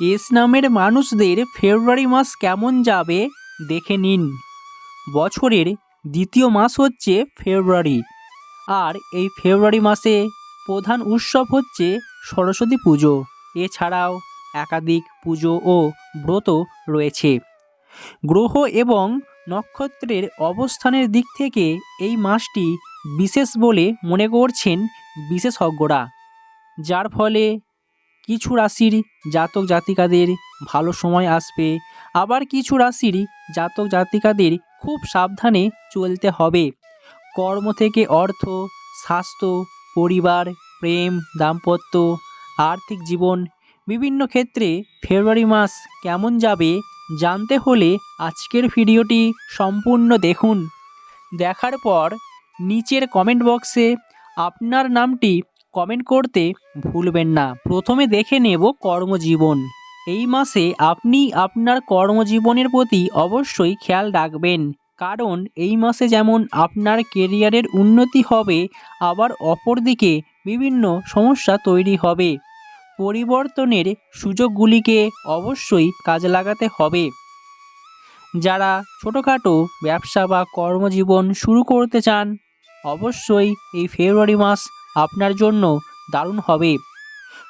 S নামের মানুষদের ফেব্রুয়ারি মাস কেমন যাবে দেখে নিন। বছরের দ্বিতীয় মাস হচ্ছে ফেব্রুয়ারি, আর এই ফেব্রুয়ারি মাসে প্রধান উৎসব হচ্ছে সরস্বতী পুজো। এছাড়াও একাধিক পুজো ও ব্রত রয়েছে। গ্রহ এবং নক্ষত্রের অবস্থানের দিক থেকে এই মাসটি বিশেষ বলে মনে করছেন বিশেষজ্ঞরা, যার ফলে কিছু রাশির জাতক জাতিকাদের ভালো সময় আসবে। আবার কিছু রাশির জাতক জাতিকাদের খুব সাবধানে চলতে হবে। কর্ম থেকে অর্থ, স্বাস্থ্য, পরিবার, প্রেম, দাম্পত্য, আর্থিক জীবন বিভিন্ন ক্ষেত্রে ফেব্রুয়ারি মাস কেমন যাবে জানতে হলে আজকের ভিডিওটি সম্পূর্ণ দেখুন। দেখার পর নিচের কমেন্ট বক্সে আপনার নামটি কমেন্ট করতে ভুলবেন না। প্রথমে দেখে নেব কর্মজীবন। এই মাসে আপনি আপনার কর্মজীবনের প্রতি অবশ্যই খেয়াল রাখবেন। কারণ এই মাসে যেমন আপনার কেরিয়ারের উন্নতি হবে, আবার অপরদিকে বিভিন্ন সমস্যা তৈরি হবে। পরিবর্তনের সুযোগগুলিকে অবশ্যই কাজে লাগাতে হবে। যারা ছোটোখাটো ব্যবসা বা কর্মজীবন শুরু করতে চান, অবশ্যই এই ফেব্রুয়ারি মাস আপনার জন্য দারুণ হবে।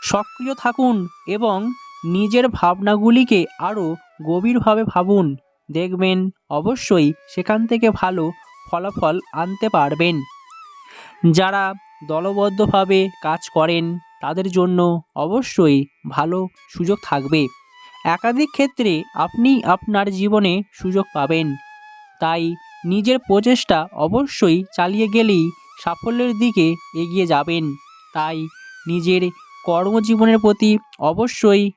সক্রিয় থাকুন এবং নিজের ভাবনাগুলিকে আরও গভীরভাবে ভাবুন। দেখবেন অবশ্যই সেখান থেকে ভালো ফলাফল আনতে পারবেন। যারা দলবদ্ধভাবে কাজ করেন, তাদের জন্য অবশ্যই ভালো সুযোগ থাকবে। একাধিক ক্ষেত্রে আপনি আপনার জীবনে সুযোগ পাবেন। তাই নিজের প্রচেষ্টা অবশ্যই চালিয়ে গেলেই সাফল্যের দিকে এগিয়ে যাবেন। তাই নিজের কর্মজীবনের প্রতি অবশ্যই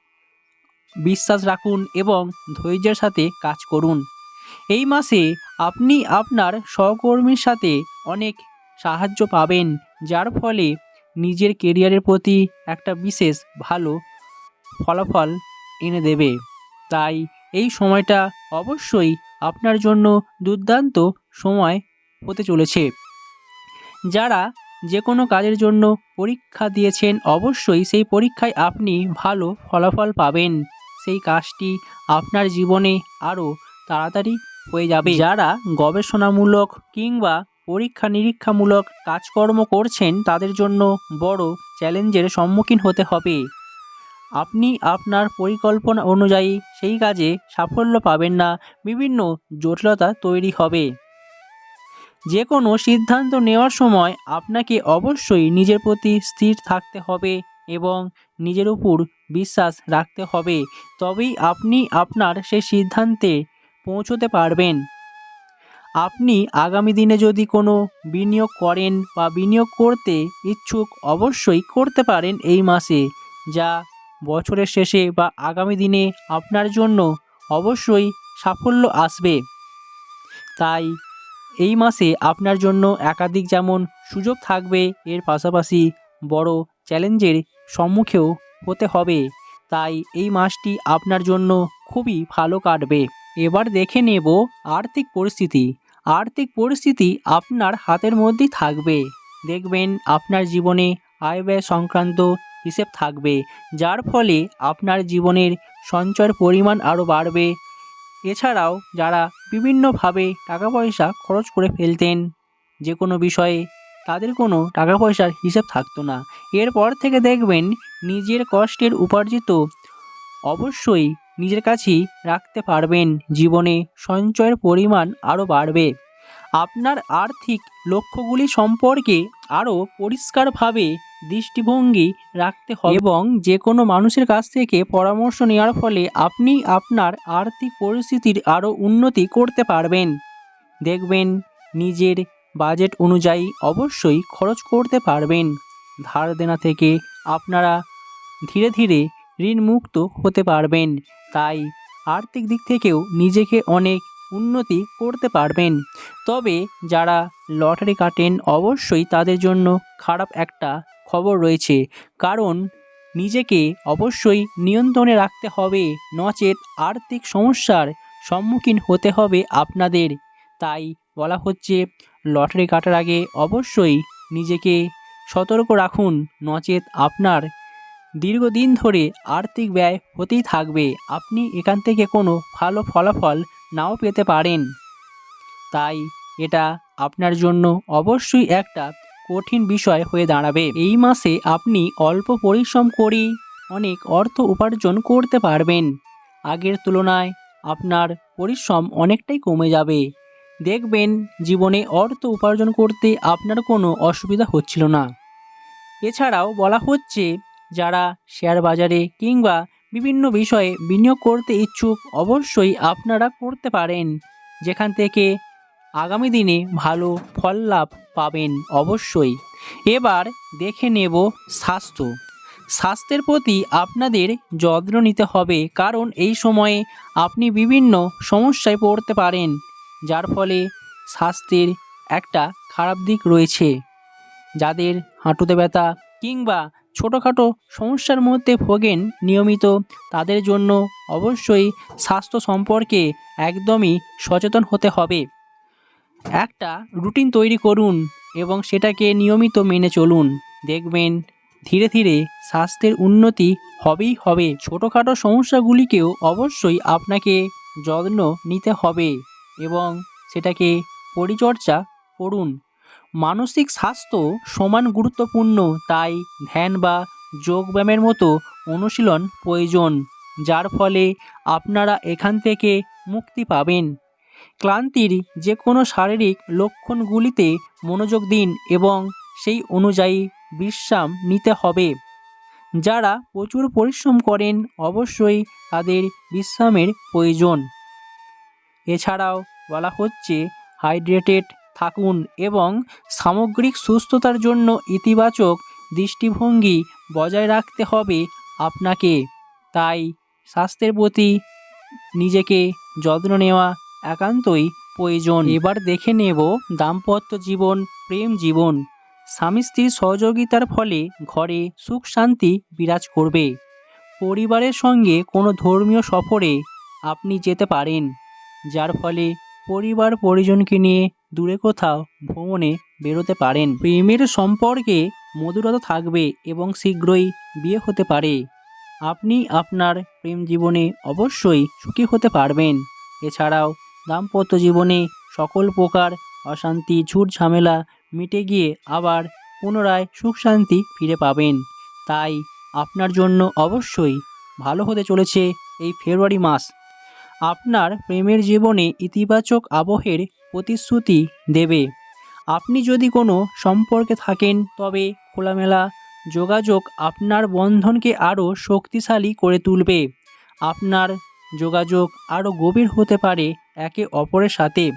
বিশ্বাস রাখুন এবং ধৈর্যের সাথে কাজ করুন। এই মাসে আপনি আপনার সহকর্মীর সাথে অনেক সাহায্য পাবেন, যার ফলে নিজের কেরিয়ারের প্রতি একটা বিশেষ ভালো ফলাফল এনে দেবে। তাই এই সময়টা অবশ্যই আপনার জন্য দুর্দান্ত সময় হতে চলেছে। যারা যে কোনো কাজের জন্য পরীক্ষা দিয়েছেন, অবশ্যই সেই পরীক্ষায় আপনি ভালো ফলাফল পাবেন। সেই কাজটি আপনার জীবনে আরও তাড়াতাড়ি হয়ে যাবে। যারা গবেষণামূলক কিংবা পরীক্ষা নিরীক্ষামূলক কাজকর্ম করছেন, তাদের জন্য বড় চ্যালেঞ্জের সম্মুখীন হতে হবে। আপনি আপনার পরিকল্পনা অনুযায়ী সেই কাজে সাফল্য পাবেন না। বিভিন্ন জটিলতা তৈরি হবে। যে কোনো সিদ্ধান্ত নেওয়ার সময় আপনাকে অবশ্যই নিজের প্রতি স্থির থাকতে হবে এবং নিজের উপর বিশ্বাস রাখতে হবে। তবেই আপনি আপনার সেই সিদ্ধান্তে পৌঁছতে পারবেন। আপনি আগামী দিনে যদি কোনো বিনিয়োগ করেন বা বিনিয়োগ করতে ইচ্ছুক অবশ্যই করতে পারেন এই মাসে, যা বছরের শেষে বা আগামী দিনে আপনার জন্য অবশ্যই সাফল্য আসবে। তাই এই মাসে আপনার জন্য একাধিক যেমন সুযোগ থাকবে, এর পাশাপাশি বড় চ্যালেঞ্জের সম্মুখেও হতে হবে। তাই এই মাসটি আপনার জন্য খুবই ভালো কাটবে। এবার দেখে নেব আর্থিক পরিস্থিতি। আর্থিক পরিস্থিতি আপনার হাতের মধ্যেই থাকবে। দেখবেন আপনার জীবনে আয় ব্যয় সংক্রান্ত হিসেব থাকবে, যার ফলে আপনার জীবনের সঞ্চয়ের পরিমাণ আরও বাড়বে। এছাড়াও যারা বিভিন্নভাবে টাকা পয়সা খরচ করে ফেলতেন, যে কোনো বিষয়ে তাদের কোনো টাকা পয়সার হিসেব থাকতো না। এরপর থেকে দেখবেন নিজের কষ্টের উপার্জিত অবশ্যই নিজের কাছেই রাখতে পারবেন। জীবনে সঞ্চয়ের পরিমাণ আরও বাড়বে। আপনার আর্থিক লক্ষ্যগুলি সম্পর্কে আরও পরিষ্কারভাবে দৃষ্টিভঙ্গি রাখতে হবে এবং যে কোনো মানুষের কাছ থেকে পরামর্শ নেওয়ার ফলে আপনি আপনার আর্থিক পরিস্থিতির আরও উন্নতি করতে পারবেন। দেখবেন, নিজের বাজেট অনুযায়ী অবশ্যই খরচ করতে পারবেন। ধার দেনা থেকে আপনারা ধীরে ধীরে ঋণমুক্ত হতে পারবেন। তাই আর্থিক দিক থেকেও নিজেকে অনেক উন্নতি করতে পারবেন। তবে যারা লটারি কাটেন, অবশ্যই তাদের জন্য খারাপ একটা খবর রয়েছে। কারণ নিজেকে অবশ্যই নিয়ন্ত্রণে রাখতে হবে, নচেত আর্থিক সমস্যার সম্মুখীন হতে হবে আপনাদের। তাই বলা হচ্ছে, লটারি কাটার আগে অবশ্যই নিজেকে সতর্ক রাখুন, নচেত আপনার দীর্ঘদিন ধরে আর্থিক ব্যয় হতেই থাকবে। আপনি এখান থেকে কোনো ভালো ফলাফল নাও পেতে পারেন। তাই এটা আপনার জন্য অবশ্যই একটা কঠিন বিষয় হয়ে দাঁড়াবে। এই মাসে আপনি অল্প পরিশ্রম করেই অনেক অর্থ উপার্জন করতে পারবেন। আগের তুলনায় আপনার পরিশ্রম অনেকটাই কমে যাবে। দেখবেন জীবনে অর্থ উপার্জন করতে আপনার কোনো অসুবিধা হচ্ছিল না। এছাড়াও বলা হচ্ছে, যারা শেয়ার বাজারে কিংবা বিভিন্ন বিষয়ে বিনিয়োগ করতে ইচ্ছুক, অবশ্যই আপনারা করতে পারেন। যেখান থেকে আগামী দিনে ভালো ফল লাভ পাবেন অবশ্যই। এবার দেখে নেব স্বাস্থ্য। স্বাস্থ্যের প্রতি আপনাদের যত্ন নিতে হবে, কারণ এই সময়ে আপনি বিভিন্ন সমস্যায় পড়তে পারেন, যার ফলে স্বাস্থ্যের একটা খারাপ দিক রয়েছে। যাদের হাঁটুতে ব্যথা কিংবা ছোটোখাটো সমস্যার মধ্যে ভোগেন নিয়মিত, তাদের জন্য অবশ্যই স্বাস্থ্য সম্পর্কে একদমই সচেতন হতে হবে। একটা রুটিন তৈরি করুন এবং সেটাকে নিয়মিত মেনে চলুন। দেখবেন, ধীরে ধীরে স্বাস্থ্যের উন্নতি হবেই হবে। ছোটোখাটো সমস্যাগুলিকেও অবশ্যই আপনাকে যত্ন নিতে হবে এবং সেটাকে পরিচর্যা করুন। মানসিক স্বাস্থ্য সমান গুরুত্বপূর্ণ, তাই ধ্যান বা যোগব্যায়ামের মতো অনুশীলন প্রয়োজন, যার ফলে আপনারা এখান থেকে মুক্তি পাবেন। ক্লান্তির যে কোনো শারীরিক লক্ষণগুলিতে মনোযোগ দিন এবং সেই অনুযায়ী বিশ্রাম নিতে হবে। যারা প্রচুর পরিশ্রম করেন অবশ্যই তাদের বিশ্রামের প্রয়োজন। এছাড়াও বলা হচ্ছে, হাইড্রেটেড থাকুন এবং সামগ্রিক সুস্থতার জন্য ইতিবাচক দৃষ্টিভঙ্গি বজায় রাখতে হবে আপনাকে। তাই স্বাস্থ্যের প্রতি নিজেকে যত্ন নেওয়া একান্তই প্রয়োজন। এবার দেখে নেব দাম্পত্য জীবন প্রেম জীবন। স্বামী স্ত্রীর সহযোগিতার ফলে ঘরে সুখ শান্তি বিরাজ করবে। পরিবারের সঙ্গে কোনো ধর্মীয় সফরে আপনি যেতে পারেন যার ফলে পরিবার পরিজনকে নিয়ে দূরে কোথাও ভ্রমণে বেরোতে পারেন। প্রেমের সম্পর্কে মধুরতা থাকবে এবং শীঘ্রই বিয়ে হতে পারে। আপনি আপনার প্রেম জীবনে অবশ্যই সুখী হতে পারবেন। এছাড়াও দাম্পত্য জীবনে সকল প্রকার অশান্তি, ঝুট ঝামেলা মিটে গিয়ে আবার পুনরায় সুখ শান্তি ফিরে পাবেন। তাই আপনার জন্য অবশ্যই ভালো হতে চলেছে এই ফেব্রুয়ারি মাস। আপনার প্রেমের জীবনে ইতিবাচক আবহের প্রতিশ্রুতি দেবে। আপনি যদি কোনো সম্পর্কে থাকেন, তবে খোলামেলা যোগাযোগ আপনার বন্ধনকে আরও শক্তিশালী করে তুলবে। আপনার যোগাযোগ আরও গভীর হতে পারে একে অপরের সাথে।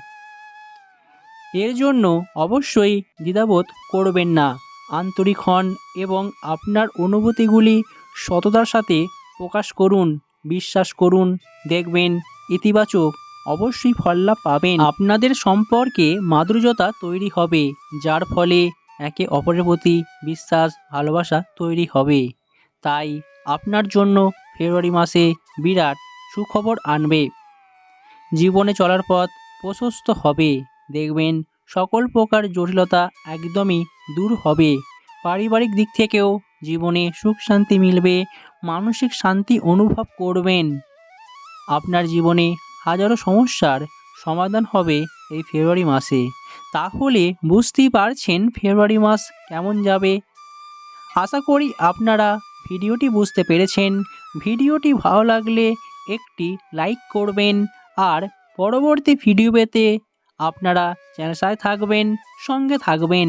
এর জন্য অবশ্যই দ্বিধাবোধ করবেন না। আন্তরিক হন এবং আপনার অনুভূতিগুলি সততার সাথে প্রকাশ করুন, বিশ্বাস করুন, দেখবেন, ইতিবাচক, অবশ্যই ফললাভ পাবেন। আপনাদের সম্পর্কে মাধুর্যতা তৈরি হবে, যার ফলে একে অপরের প্রতি বিশ্বাস, ভালোবাসা তৈরি হবে। তাই আপনার জন্য ফেব্রুয়ারি মাসে বিরাট সুখবর আনবে। জীবনে চলার পথ প্রশস্ত হবে। দেখবেন, সকল প্রকার জটিলতা একদমই দূর হবে। পারিবারিক দিক থেকেও জীবনে সুখ শান্তি মিলবে, মানসিক শান্তি অনুভব করবেন। আপনার জীবনে হাজারো সমস্যার সমাধান হবে এই ফেব্রুয়ারি মাসে। তাহলে বুঝতেই পারছেন ফেব্রুয়ারি মাস কেমন যাবে। আশা করি আপনারা ভিডিওটি বুঝতে পেরেছেন। ভিডিওটি ভালো লাগলে একটি লাইক করবেন আর পরবর্তী ভিডিও পেতে আপনারা চ্যানেল থাকবেন সঙ্গে থাকবেন।